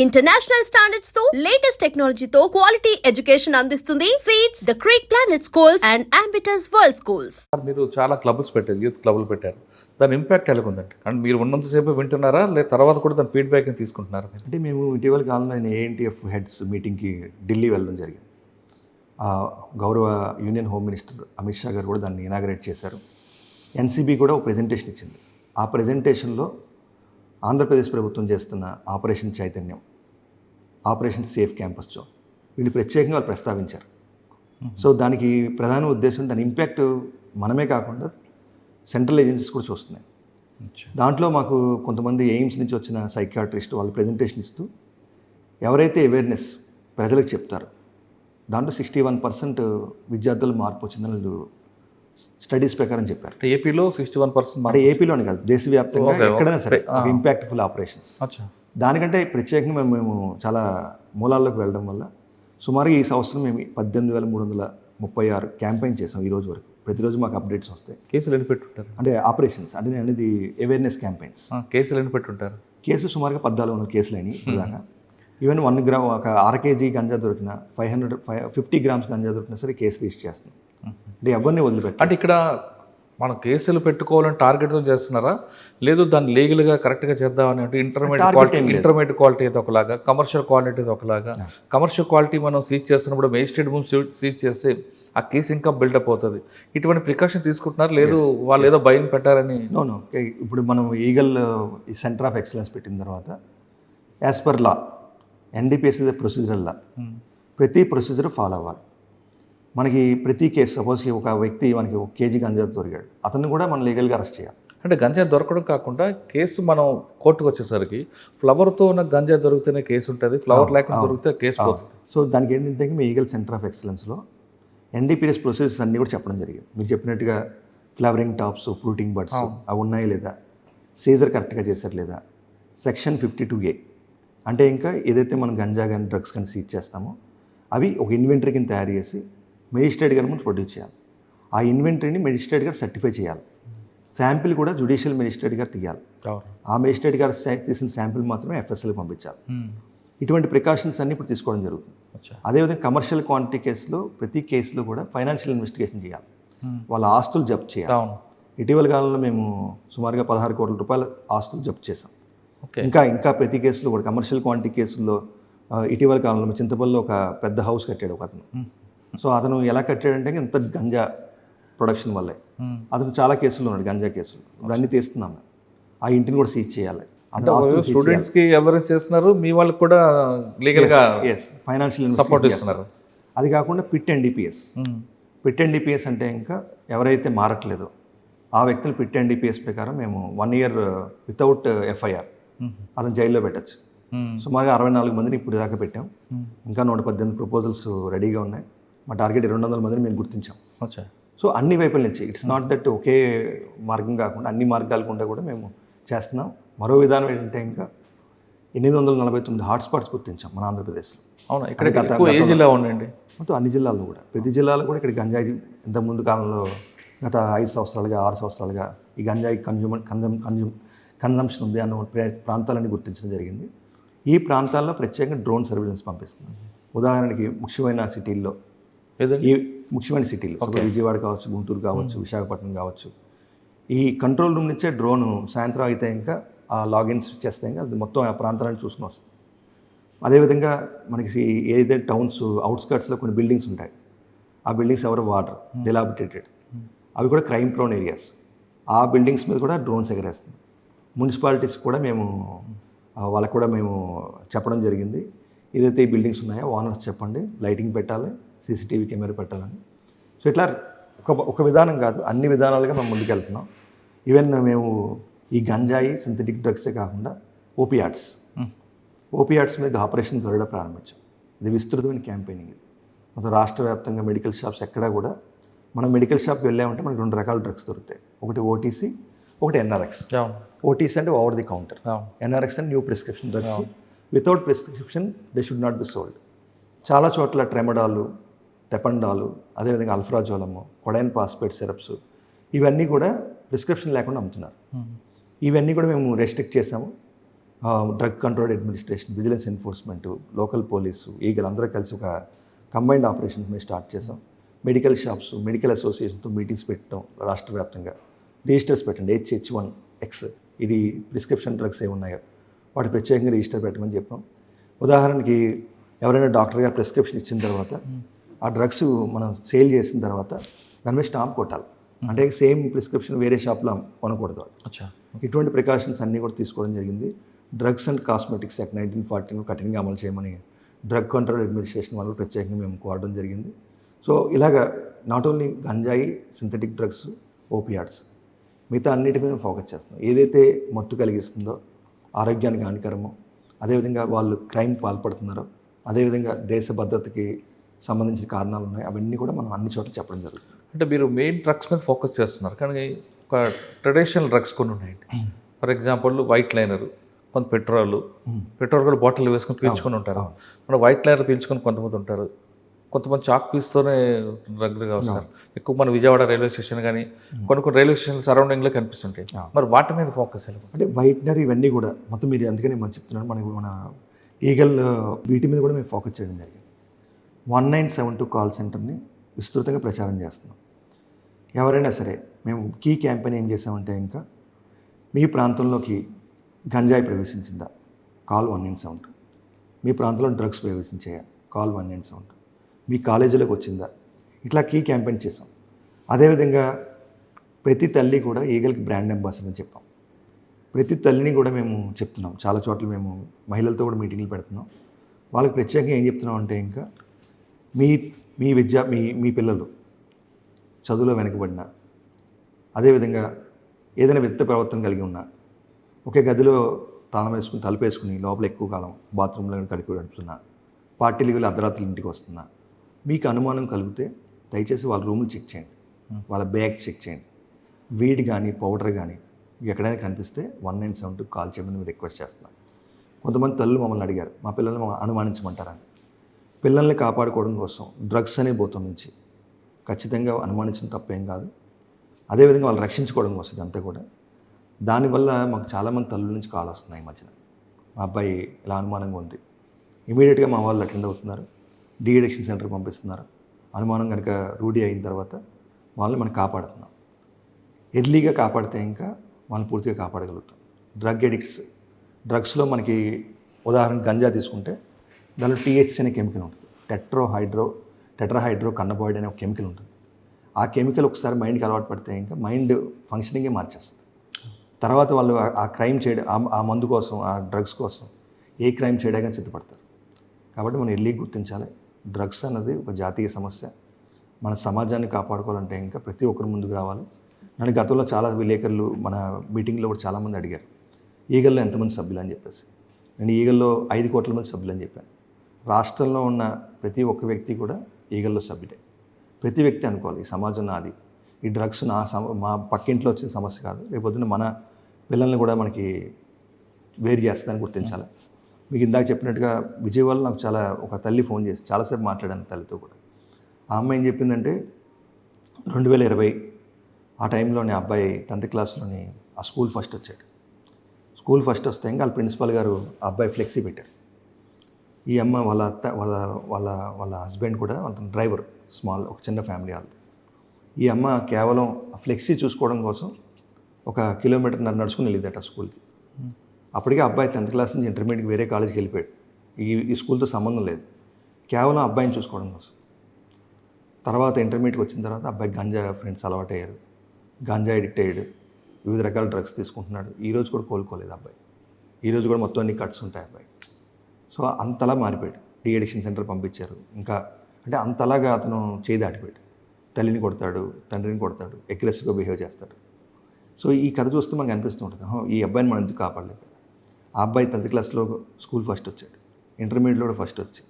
International స్టాండర్డ్స్తో latest టెక్నాలజీతో quality education అందిస్తుంది seats the Creek Planet schools and Ambitus world schools మీరు చాలా క్లబ్స్ పెట్టారు యూత్ క్లబ్లు పెట్టారు. దాని ఇంపాక్ట్ ఎలాగుందండి? అండ్ మీరు ఉన్నంతసేపు వింటున్నారా? లేదా తర్వాత కూడా దాని ఫీడ్బ్యాక్ తీసుకుంటున్నారా అంటే మేము ఇటీవల కాలంలో ఏఎన్టీఎఫ్ హెడ్స్ మీటింగ్కి ఢిల్లీ వెళ్ళడం జరిగింది. ఆ గౌరవ union home minister Amit Shah గారు కూడా దాన్ని ఇనాగరేట్ చేశారు. ఎన్సీబీ కూడా ఒక ప్రెజెంటేషన్ ఇచ్చింది. ఆ ప్రెజెంటేషన్లో ఆంధ్రప్రదేశ్ ప్రభుత్వం చేస్తున్న ఆపరేషన్ చైతన్యం ఆపరేషన్ సేఫ్ క్యాంపస్ జోన్ వీళ్ళు ప్రత్యేకంగా వాళ్ళు ప్రస్తావించారు. సో దానికి ప్రధాన ఉద్దేశం దాని ఇంపాక్ట్ మనమే కాకుండా సెంట్రల్ ఏజెన్సీస్ కూడా చూస్తున్నాయి. దాంట్లో మాకు కొంతమంది ఎయిమ్స్ నుంచి వచ్చిన సైకియాట్రిస్ట్ వాళ్ళు ప్రజెంటేషన్ ఇస్తూ ఎవరైతే అవేర్నెస్ ప్రజలకు చెప్తారో దాంట్లో సిక్స్టీ వన్ పర్సెంట్ విద్యార్థులు మార్పు వచ్చిందని వాళ్ళు స్టడీస్ ప్రకారం చెప్పారు. ఏపీలో సిక్స్టీ వన్ పర్సెంట్ అంటే ఏపీలోనే కాదు దేశవ్యాప్తంగా ఎక్కడైనా సరే. ఇంపాక్ట్ఫుల్ ఆపరేషన్స్ దానికంటే ప్రత్యేకంగా మేము మేము చాలా మూలాల్లోకి వెళ్ళడం వల్ల సుమారుగా ఈ సంవత్సరం మేము పద్దెనిమిది వేల మూడు వందల ముప్పై ఆరు క్యాంపెయిన్ చేసాం ఈ రోజు వరకు. ప్రతిరోజు మాకు అప్డేట్స్ వస్తాయి. కేసులు ఎన్ని పెట్టుంటారు? అంటే ఆపరేషన్స్ అంటే నేను అనేది అవేర్నెస్ క్యాంపెయిన్స్ కేసులు ఎన్ని పెట్టుంటారు? కేసు సుమారుగా పద్నాలుగు వందల కేసులు అయినాయి ఇలాగా. ఈవెన్ వన్ గ్రామ్ ఒక అర కేజీ గంజా దొరికిన five hundred five fifty grams ganja దొరికినా సరే కేసు రిజిస్టర్ చేస్తున్నాం. అంటే ఎవరిని వదిలిపెట్టాలి అంటే ఇక్కడ మనం కేసులు పెట్టుకోవాలని టార్గెట్తో చేస్తున్నారా? లేదు దాన్ని లీగల్గా కరెక్ట్గా చేద్దామని అంటే ఇంటర్మీడియట్ క్వాలిటీ. ఇంటర్మీడియట్ క్వాలిటీ అయితే ఒకలాగా కమర్షియల్ క్వాలిటీ ఒకలాగా. కమర్షియల్ క్వాలిటీ మనం సీజ్ చేస్తున్నప్పుడు మేజిస్ట్రేట్ ముందు సీజ్ చేస్తే ఆ కేసు ఇంకా బిల్డప్ అవుతుంది. ఇటువంటి ప్రికాషన్ తీసుకుంటున్నారు? లేదు వాళ్ళు ఏదో భయం పెట్టారని. నో నో ఇప్పుడు మనం ఈగల్ ఈ సెంటర్ ఆఫ్ ఎక్సలెన్స్ పెట్టిన తర్వాత as per law NDPS is procedural law ప్రతి ప్రొసీజర్ ఫాలో అవ్వాలి. మనకి ప్రతి కేసు సపోజ్కి ఒక వ్యక్తి మనకి ఒక కేజీ గంజా దొరికాడు అతన్ని కూడా మనం లీగల్గా అరెస్ట్ చేయాలి. అంటే గంజా దొరకడం కాకుండా కేసు మనం కోర్టుకు వచ్చేసరికి ఫ్లవర్తో ఉన్న గంజా దొరికితేనే కేసు ఉంటుంది ఫ్లవర్ లేకుండా దొరికితే కేసు పోతుంది. సో దానికి ఏంటంటే మీ ఈగల్ సెంటర్ ఆఫ్ ఎక్సలెన్స్లో ఎన్డీపీఎస్ ప్రొసెసెస్ అన్నీ కూడా చెప్పడం జరిగింది. మీరు చెప్పినట్టుగా ఫ్లవరింగ్ టాప్స్ ఫ్రూటింగ్ బర్డ్స్ అవి ఉన్నాయి లేదా? సీజర్ కరెక్ట్గా చేశారు లేదా? Section fifty two A. అంటే ఇంకా ఏదైతే మనం గంజా కానీ డ్రగ్స్ కానీ సీజ్ చేస్తామో అవి ఒక ఇన్వెంటరీ కింద తయారు చేసి మెజిస్ట్రేట్ గారి ముందు ప్రొడ్యూస్ చేయాలి. ఆ ఇన్వెంటరీని మెజిస్ట్రేట్ గారు సర్టిఫై చేయాలి. శాంపిల్ కూడా జుడిషియల్ మెజిస్ట్రేట్ గారు తీయాలి. ఆ మెజిస్ట్రేట్ గారు తీసిన శాంపిల్ మాత్రమే ఎఫ్ఎస్ఎల్కి పంపించాలి. ఇటువంటి ప్రికాషన్స్ అన్ని ఇప్పుడు తీసుకోవడం జరుగుతుంది. అదేవిధంగా కమర్షియల్ క్వాంటిటీ కేసులో ప్రతి కేసులో కూడా ఫైనాన్షియల్ ఇన్వెస్టిగేషన్ చేయాలి. వాళ్ళ ఆస్తులు జప్తు చేయాలి. ఇటీవల కాలంలో మేము సుమారుగా పదహారు కోట్ల రూపాయల ఆస్తులు జప్తు చేసాం ఇంకా ఇంకా ప్రతి కేసులో కూడా కమర్షియల్ క్వాంటిటీ కేసుల్లో ఇటీవల కాలంలో చింతపల్లిలో ఒక పెద్ద హౌస్ కట్టాడు ఒక అతను. సో అతను ఎలా కట్టాడంటే ఇంత గంజా ప్రొడక్షన్ వల్లే. ఉమ్. అతను చాలా కేసులు ఉన్నాడు గంజా కేసులు. దాన్ని తీస్తున్నాం ఆ ఇంటిని కూడా సీజ్ చేయాలి. స్టూడెంట్స్కి అవేర్నెస్ చేస్తున్నారు మీ వాళ్ళకి కూడా లీగల్గా ఎస్ ఫైనాన్షియల్ సపోర్ట్ ఇస్తున్నారు అది కాకుండా పిట్ ఎన్డీపీఎస్. పిట్ ఎన్డీపీఎస్ అంటే ఇంకా ఎవరైతే మారట్లేదో ఆ వ్యక్తులు పిట్ ఎన్డీపీఎస్ ప్రకారం మేము వన్ ఇయర్ వితౌట్ ఎఫ్ఐఆర్. అతను జైల్లో పెట్టచ్చు. ఉమ్. సుమారుగా అరవై నాలుగు మందిని ఇప్పుడు దాకా పెట్టాం. ఇంకా నూట పద్దెనిమిది ప్రపోజల్స్ రెడీగా ఉన్నాయి. మా టార్గెట్ రెండు వందల మందిని మేము గుర్తించాం. సో అన్ని వైపుల నుంచి ఇట్స్ నాట్ దట్ ఒకే మార్గం కాకుండా అన్ని మార్గాల గుండా కూడా మేము చేస్తున్నాం. మరో విధానం ఏంటంటే ఇంకా ఎనిమిది వందల నలభై తొమ్మిది హాట్స్పాట్స్ గుర్తించాం మన ఆంధ్రప్రదేశ్లో. అవును? ఇక్కడ గత- ఏ జిల్లా ఉండండి? మొత్తం అన్ని జిల్లాల్లో కూడా. ప్రతి జిల్లాలో కూడా ఇక్కడ గంజాయి ఇంత ముందు కాలంలో గత ఐదు సంవత్సరాలుగా ఆరు సంవత్సరాలుగా ఈ గంజాయి కన్జ్యూమ్ కన్జమ్ కన్జ్యూమ్ కన్జంప్షన్ ఉంది అన్న ప్రా- ప్రాంతాలన్నీ గుర్తించడం జరిగింది. ఈ ప్రాంతాల్లో ప్రత్యేకంగా డ్రోన్ సర్వేలెన్స్ పంపిస్తున్నాం. ఉదాహరణకి ముఖ్యమైన సిటీల్లో ఈ ముఖ్యమైన సిటీలు. విజయవాడ కావచ్చు గుంటూరు కావచ్చు విశాఖపట్నం కావచ్చు. ఈ కంట్రోల్ రూమ్ నుంచే డ్రోన్ సాయంత్రం అయితే ఇంకా ఆ లాగిన్స్ చేస్తే ఇంకా అది మొత్తం ఆ ప్రాంతాలను చూసుకుని వస్తుంది అదేవిధంగా మనకి ఏదైతే టౌన్స్ అవుట్స్కట్స్లో కొన్ని బిల్డింగ్స్ ఉంటాయి. ఆ బిల్డింగ్స్ ఎవరు వాటర్ డిలాబిటేటెడ్. అవి కూడా క్రైమ్ ప్రోన్ ఏరియాస్. ఆ బిల్డింగ్స్ మీద కూడా డ్రోన్స్ ఎగరేస్తుంది మున్సిపాలిటీస్ కూడా మేము వాళ్ళకు కూడా మేము చెప్పడం జరిగింది. ఏదైతే ఈ బిల్డింగ్స్ ఉన్నాయో ఓనర్స్ చెప్పండి. లైటింగ్ పెట్టాలి. సీసీటీవీ కెమెరా పెట్టాలని. సో ఇట్లా ఒక ఒక విధానం కాదు అన్ని విధానాలుగా మేము ముందుకెళ్తున్నాం. ఈవెన్ మేము ఈ గంజాయి సింథటిక్ డ్రగ్సే కాకుండా ఓపియాట్స్. ఓపియాట్స్ మీద ఆపరేషన్ గరుడ ప్రారంభించాం. ఇది విస్తృతమైన క్యాంపెయినింగ్ ఇది. మొత్తం రాష్ట్ర వ్యాప్తంగా మెడికల్ షాప్స్ ఎక్కడా కూడా మనం మెడికల్ షాప్కి వెళ్ళామంటే మనకి రెండు రకాల డ్రగ్స్ దొరుకుతాయి. ఒకటి ఓటీసీ ఒకటి ఎన్ఆర్ఎక్స్ ఓటీసీ అంటే ఓవర్ ది కౌంటర్ ఎన్ఆర్ఎక్స్ అంటే new prescription drugs without prescription they should not be sold చాలా చోట్ల ట్రెమడాలు తెపండాలు అదేవిధంగా అల్ఫ్రాజోలము కొడైన్ పాస్పేట్ సిరప్స్ ఇవన్నీ కూడా ప్రిస్క్రిప్షన్ లేకుండా అమ్ముతున్నారు. ఉమ్. ఇవన్నీ కూడా మేము రెస్ట్రిక్ట్ చేసాము drug control administration vigilance enforcement local police ఈగలు అందరూ కలిసి ఒక కంబైన్డ్ ఆపరేషన్ మేము స్టార్ట్ చేసాం మెడికల్ షాప్స్ మెడికల్ అసోసియేషన్తో మీటింగ్స్ పెట్టడం రాష్ట్ర వ్యాప్తంగా. రిజిస్టర్స్ పెట్టండి హెచ్హెచ్ వన్ ఎక్స్ ఇది ప్రిస్క్రిప్షన్ డ్రగ్స్ ఏ ఉన్నాయో. వాటి ప్రత్యేకంగా రిజిస్టర్ పెట్టమని చెప్పాం. ఉదాహరణకి ఎవరైనా డాక్టర్ గారు ప్రిస్క్రిప్షన్ ఇచ్చిన తర్వాత ఆ డ్రగ్స్ మనం సేల్ చేసిన తర్వాత దాని మీద స్టాంప్ కొట్టాలి. అంటే సేమ్ ప్రిస్క్రిప్షన్ వేరే షాప్లో కొనకూడదు అచ్చా. ఇటువంటి ప్రికాషన్స్ అన్నీ కూడా తీసుకోవడం జరిగింది. Drugs and cosmetics act nineteen fourteen కఠినంగా అమలు చేయమని డ్రగ్ కంట్రోల్ అడ్మినిస్ట్రేషన్ వాళ్ళు ప్రత్యేకంగా మేము కోరడం జరిగింది. సో ఇలాగా నాట్ ఓన్లీ గంజాయి సింథటిక్ డ్రగ్స్ ఓపియాడ్స్ మిగతా అన్నిటి మీద ఫోకస్ చేస్తున్నాం. ఏదైతే మత్తు కలిగిస్తుందో ఆరోగ్యానికి హానికరమో అదేవిధంగా వాళ్ళు క్రైమ్ పాల్పడుతున్నారో అదేవిధంగా దేశ భద్రతకి సంబంధించిన కారణాలు ఉన్నాయి అవన్నీ కూడా మనం అన్ని చోట్ల చెప్పడం జరుగుతుంది. అంటే మీరు మెయిన్ డ్రగ్స్ మీద ఫోకస్ చేస్తున్నారు. కానీ ఒక ట్రెడిషనల్ డ్రగ్స్ కొన్ని ఉన్నాయండి. ఫర్ ఎగ్జాంపుల్ వైట్ లైనర్ కొంత పెట్రోల్. పెట్రోల్ కూడా బాటిల్ వేసుకొని పీల్చుకొని ఉంటారు. మన వైట్ లైనర్ పీల్చుకొని కొంతమంది ఉంటారు. కొంతమంది చాక్ పీస్తోనే డ్రగ్గా వస్తారు ఎక్కువ మన విజయవాడ రైల్వే స్టేషన్ కానీ కొన్ని కొన్ని రైల్వే స్టేషన్ సరౌండింగ్లో కనిపిస్తుంటాయి. మరి వాటి మీద ఫోకస్ అంటే వైట్నర్ ఇవన్నీ కూడా మొత్తం మీరు అందుకని మనం చెప్తున్నాను. మనకి మన ఈగల్ వీటి మీద కూడా మేము ఫోకస్ చేయడం జరిగింది. One nine seven two call సెంటర్ని విస్తృతంగా ప్రచారం చేస్తున్నాం. ఎవరైనా సరే మేము కీ క్యాంపెయిన్ ఏం చేసామంటే ఇంకా మీ ప్రాంతంలోకి గంజాయి ప్రవేశించిందా? Call one nine seven two. మీ ప్రాంతంలో drugs ప్రవేశించాయా? Call one nine seven two. మీ కాలేజీలోకి వచ్చిందా? ఇట్లా కీ క్యాంపెయిన్ చేసాం. అదేవిధంగా ప్రతి తల్లి కూడా ఈగల్కి బ్రాండ్ అంబాసిడర్ అని చెప్పాం. ప్రతి తల్లిని కూడా మేము చెప్తున్నాం. చాలా చోట్ల మేము మహిళలతో కూడా మీటింగ్లు పెడుతున్నాం. వాళ్ళకి ప్రత్యేకంగా ఏం చెప్తున్నాం అంటే ఇంకా మీ మీ విద్య మీ మీ పిల్లలు చదువులో వెనకబడిన అదేవిధంగా ఏదైనా వ్యక్తి ప్రవర్తన కలిగి ఉన్నా ఒకే గదిలో తాళం వేసుకుని తలుపు వేసుకుని లోపల ఎక్కువ కాలం బాత్రూంలో కడిపి గడుపుతున్నా పార్టీలు వెళ్ళి అర్ధరాత్రులు ఇంటికి వస్తున్నా మీకు అనుమానం కలిగితే దయచేసి వాళ్ళ రూములు చెక్ చేయండి. వాళ్ళ బ్యాగ్స్ చెక్ చేయండి. వీడి కానీ పౌడర్ కానీ ఎక్కడైనా కనిపిస్తే one nine seven two call చేయమని రిక్వెస్ట్ చేస్తున్నాను కొంతమంది తల్లులు మమ్మల్ని అడిగారు. మా పిల్లల్ని మమ్మల్ని అనుమానించమంటారని పిల్లల్ని కాపాడుకోవడం కోసం డ్రగ్స్ అనే భూతం నుంచి ఖచ్చితంగా అనుమానించడం తప్పేం కాదు. అదేవిధంగా వాళ్ళు రక్షించుకోవడం కోసం ఇదంతా కూడా. దానివల్ల మాకు చాలామంది తల్లుల నుంచి కాల్ వస్తున్నాయి ఈ మధ్యన. మా అబ్బాయి ఇలా అనుమానంగా ఉంది. ఇమీడియట్గా మా వాళ్ళు అటెండ్ అవుతున్నారు. డీఎడిక్షన్ సెంటర్ పంపిస్తున్నారు. అనుమానం కనుక రూఢీ అయిన తర్వాత వాళ్ళని మనం కాపాడుతున్నాం. ఎర్లీగా కాపాడితే ఇంకా వాళ్ళని పూర్తిగా కాపాడగలుగుతాం. డ్రగ్ ఎడిక్ట్స్ డ్రగ్స్లో మనకి ఉదాహరణ గంజా తీసుకుంటే దానిలో టీహెచ్సి అనే కెమికల్ ఉంటుంది. టెట్రో హైడ్రో టెట్రాహైడ్రో కన్నబాయిడ్ అనే ఒక కెమికల్ ఉంటుంది. ఆ కెమికల్ ఒకసారి మైండ్కి అలవాటు పడితే ఇంకా మైండ్ ఫంక్షనింగే మార్చేస్తుంది. తర్వాత వాళ్ళు ఆ- క్రైమ్ చేయడం ఆ- ఆ మందు కోసం ఆ డ్రగ్స్ కోసం ఏ క్రైమ్ చేయడానికి సిద్ధపడతారు. కాబట్టి మనం ఎర్లీ గుర్తించాలి. డ్రగ్స్ అన్నది ఒక జాతీయ సమస్య. మన సమాజాన్ని కాపాడుకోవాలంటే ఇంకా ప్రతి ఒక్కరు ముందుకు రావాలి. నన్ను గతంలో చాలా విలేకరులు మన మీటింగ్లో కూడా చాలామంది అడిగారు. ఈగల్లో ఎంతమంది సభ్యులు అని చెప్పేసి. నేను ఈగల్లో ఐదు కోట్ల మంది సభ్యులు అని చెప్పాను. రాష్ట్రంలో ఉన్న ప్రతి ఒక్క వ్యక్తి కూడా ఈగల్లో సభ్యుడే. ప్రతి వ్యక్తి అనుకోవాలి ఈ సమాజం నాది. ఈ డ్రగ్స్ నా సమ మా పక్కింట్లో వచ్చిన సమస్య కాదు. రేపొద్దున మన పిల్లల్ని కూడా మనకి వేరు చేస్తుందని గుర్తించాలి. మీకు ఇందాక చెప్పినట్టుగా విజయవాడలో నాకు చాలా ఒక తల్లి ఫోన్ చేసి చాలాసేపు మాట్లాడాను తల్లితో కూడా. ఆ అమ్మాయి ఏం చెప్పిందంటే రెండు వేల ఇరవై ఆ టైంలోనే అబ్బాయి టెన్త్ క్లాస్లోని ఆ స్కూల్ ఫస్ట్ వచ్చాడు. స్కూల్ ఫస్ట్ వస్తే ఇంకా వాళ్ళ ప్రిన్సిపల్ గారు అబ్బాయి ఫ్లెక్సీ పెట్టారు. ఈ అమ్మ వాళ్ళ అత్త వాళ్ళ వాళ్ళ వాళ్ళ హస్బెండ్ కూడా వాళ్ళ డ్రైవర్ స్మాల్ ఒక చిన్న ఫ్యామిలీ వాళ్ళది. ఈ అమ్మ కేవలం ఫ్లెక్సీ చూసుకోవడం కోసం ఒక కిలోమీటర్ నడుచుకుని వెళ్ళిందట స్కూల్కి అప్పటికే అబ్బాయి టెన్త్ క్లాస్ నుంచి ఇంటర్మీడియట్కి వేరే కాలేజీకి వెళ్ళిపోయాడు. ఈ ఈ స్కూల్తో సంబంధం లేదు. కేవలం అబ్బాయిని చూసుకోవడం కోసం. తర్వాత ఇంటర్మీడియట్కి వచ్చిన తర్వాత అబ్బాయి గంజా ఫ్రెండ్స్ అలవాటు అయ్యారు గంజా అడిక్ట్ అయ్యాడు. వివిధ రకాల డ్రగ్స్ తీసుకుంటున్నాడు. ఈరోజు కూడా కోలుకోలేదు అబ్బాయి. ఈరోజు కూడా మొత్తం అన్ని కట్స్ ఉంటాయి అబ్బాయి సో అంతలా మారిపోయాడు. డిఎడిక్షన్ సెంటర్ పంపించారు. ఇంకా అంటే అంతలాగా అతను చేయి దాటిపోయాడు. తల్లిని కొడతాడు తండ్రిని కొడతాడు అగ్రెసివ్గా బిహేవ్ చేస్తాడు. సో ఈ కథ చూస్తే మనకు అనిపిస్తూ ఉంటుంది. "హో, ఈ అబ్బాయిని మనం ఎందుకు కాపాడలేదు? ఆ అబ్బాయి టెన్త్ క్లాస్లో స్కూల్ ఫస్ట్ వచ్చాడు. ఇంటర్మీడియట్లో కూడా ఫస్ట్ వచ్చి.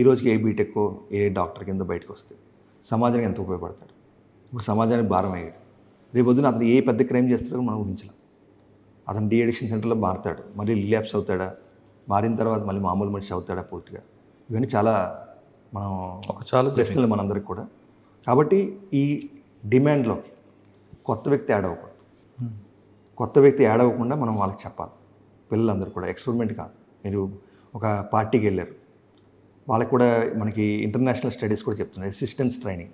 ఈ రోజుకి ఏ బీటెక్ ఏ డాక్టర్ కింద బయటకు వస్తే సమాజానికి ఎంత ఉపయోగపడతాడు? ఇప్పుడు సమాజానికి భారం అయ్యాడు. రేపు పొద్దున అతను ఏ పెద్ద క్రైమ్ చేస్తాడో మనం ఊహించలేం. అతను డీ అడిక్షన్ సెంటర్లో మారుతాడు. మళ్ళీ రిలాప్స్ అవుతాడా? మారిన తర్వాత మళ్ళీ మామూలు మనిషి అవుతాడా పూర్తిగా? ఇవన్నీ చాలా మనం ఒక చాలా ప్రశ్నలు మనందరికి కూడా. కాబట్టి ఈ డిమాండ్లోకి కొత్త వ్యక్తి యాడ్ అవ్వకూడదు. కొత్త వ్యక్తి యాడ్ అవ్వకుండా మనం వాళ్ళకి చెప్పాలి. పిల్లలందరూ కూడా ఎక్స్పెరిమెంట్ కాదు. మీరు ఒక పార్టీకి వెళ్ళారు. వాళ్ళకి కూడా మనకి ఇంటర్నేషనల్ స్టడీస్ కూడా చెప్తున్నారు. Assistance training.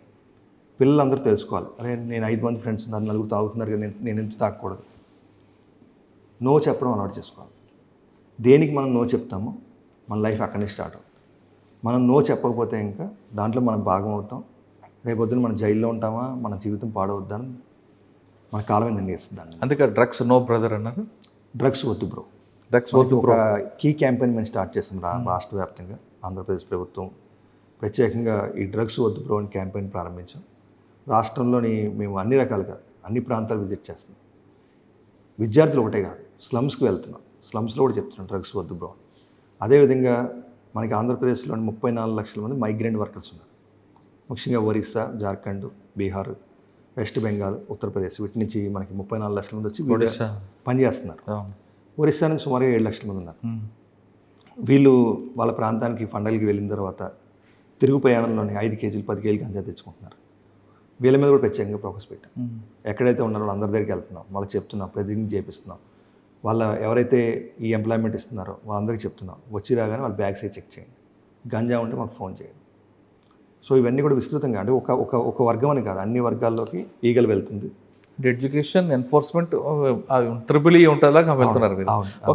పిల్లలందరూ తెలుసుకోవాలి. అరే నేను ఐదు మంది ఫ్రెండ్స్ ఉన్నారు నలుగురు తాగుతున్నారు కదా నేను- నేను ఎందుకు తాగకూడదు? నో చెప్పడం అలవాటు చేసుకోవాలి. దేనికి మనం నో చెప్తామో మన లైఫ్ అక్కడి నుంచి స్టార్ట్ అవుతుంది. మనం నో చెప్పకపోతే ఇంకా దాంట్లో మనం భాగం అవుతాం. రేపొద్దున మన జైల్లో ఉంటామా? మన జీవితం పాడవద్దని మన కాలమే నిర్ణయిస్తుంది దాన్ని అందుకే డ్రగ్స్ నో బ్రదర్ అన్నారు. డ్రగ్స్ వద్దు బ్రో. డ్రగ్స్ మనకి ఒక కీ క్యాంపెయిన్ మేము స్టార్ట్ చేసాం రా రాష్ట్ర వ్యాప్తంగా ఆంధ్రప్రదేశ్ ప్రభుత్వం. ప్రత్యేకంగా ఈ డ్రగ్స్ వద్దు బ్రో అని క్యాంపెయిన్ ప్రారంభించాం. రాష్ట్రంలోని మేము అన్ని రకాలుగా అన్ని ప్రాంతాలు విజిట్ చేస్తున్నాం. విద్యార్థులు ఒకటే కాదు స్లమ్స్కి వెళ్తున్నాం. స్లమ్స్లో కూడా చెప్తున్నాం డ్రగ్స్ వద్దు బ్రో అని. అదేవిధంగా మనకి ఆంధ్రప్రదేశ్లోని ముప్పై నాలుగు లక్షల మంది మైగ్రెంట్ వర్కర్స్ ఉన్నారు. ముఖ్యంగా ఒరిస్సా జార్ఖండ్ బీహార్ వెస్ట్ బెంగాల్ ఉత్తరప్రదేశ్ వీటి నుంచి మనకి ముప్పై నాలుగు లక్షల మంది వచ్చి పనిచేస్తున్నారు. ఒరిస్సా. నుంచి సుమారుగా ఏడు లక్షల మంది ఉన్నారు. వీళ్ళు వాళ్ళ ప్రాంతానికి పండగలకి వెళ్ళిన తర్వాత తిరుగు ప్రయాణంలోని ఐదు కేజీలు పది కేజీలు గంజా తెచ్చుకుంటున్నారు. వీళ్ళ మీద కూడా ప్రత్యేకంగా ఫోకస్ పెట్టాం. ఎక్కడైతే ఉన్నారో వాళ్ళందరి దగ్గరికి వెళ్తున్నాం. వాళ్ళకి చెప్తున్నాం ప్రతిజ్ఞ చేపిస్తున్నాం. వాళ్ళ ఎవరైతే ఈ ఎంప్లాయ్మెంట్ ఇస్తున్నారో వాళ్ళందరికీ చెప్తున్నాం వచ్చి రాగానే వాళ్ళ బ్యాగ్స్ అయి చెక్ చేయండి. గంజా ఉంటే మాకు ఫోన్ చేయండి. సో ఇవన్నీ కూడా విస్తృతంగా అంటే ఒక ఒక ఒక వర్గం అని కాదు అన్ని వర్గాల్లోకి ఈగలు వెళ్తుంది. ఎడ్యుకేషన్ ఎన్ఫోర్స్మెంట్ త్రిబుల్ ఉంటుందా? వెళ్తున్నారు మీరు.